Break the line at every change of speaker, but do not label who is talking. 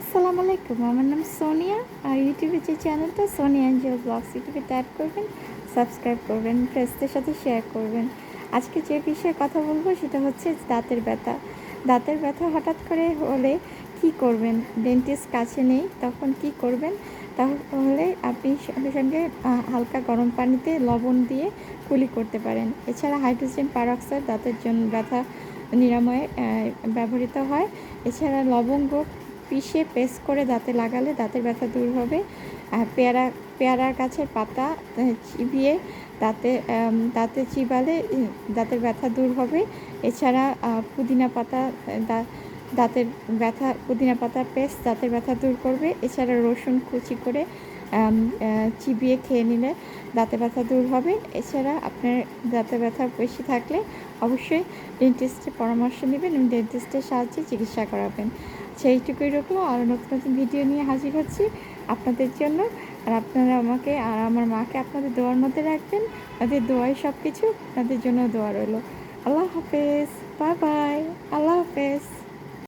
আসসালামু আলাইকুম, আমার নাম সোনিয়া আর ইউটিউবে যে চ্যানেলটা সোনিয়া এনজিও ব্লগস ইউটিউবে ট্যাপ করবেন সাবস্ক্রাইব করবেন ফ্রেন্ডসদের সাথে শেয়ার করবেন। আজকে যে বিষয়ে কথা বলব সেটা হচ্ছে দাঁতের ব্যথা। দাঁতের ব্যথা হঠাৎ করে হলে কি করবেন? ডেন্টিস্ট কাছে নেই, তখন কি করবেন? তাহলে আপনি সঙ্গে সঙ্গে হালকা গরম পানিতে লবণ দিয়ে কুলি করতে পারেন। এছাড়া হাইড্রোজেন পারক্সাইড দাঁতের জন্য ব্যথা নিরাময়ে ব্যবহৃত হয়। এছাড়া লবঙ্গ পিষে পেস্ট করে দাঁতে লাগালে দাঁতের ব্যথা দূর হবে। আর পেয়ারা পেয়ারা গাছের পাতা চিবিয়ে দাঁতে দাঁতে চিবালে দাঁতের ব্যথা দূর হবে। এছাড়া পুদিনা পাতা দাঁতের ব্যথা, পুদিনা পাতার পেস্ট দাঁতের ব্যথা দূর করবে। এছাড়া রসুন কুচি করে চিবিয়ে খেয়ে নিলে দাঁতে ব্যথা দূর হবে। এছাড়া আপনার দাঁতে ব্যথা বেশি থাকলে অবশ্যই ডেন্টিস্টের পরামর্শ নেবেন এবং ডেন্টিস্টের সাহায্যে চিকিৎসা করাবেন। সেইটুকুই রাখব আর নতুন নতুন ভিডিও নিয়ে হাজির হচ্ছি আপনাদের জন্য। আর আপনারা আমাকে আর আমার মাকে আপনাদের দোয়ার মধ্যে রাখবেন। তাদের দোয়াই সব কিছু আপনাদের জন্য দোয়া রইল। আল্লাহ হাফেজ। Bye bye. আল্লাহ হাফেজ।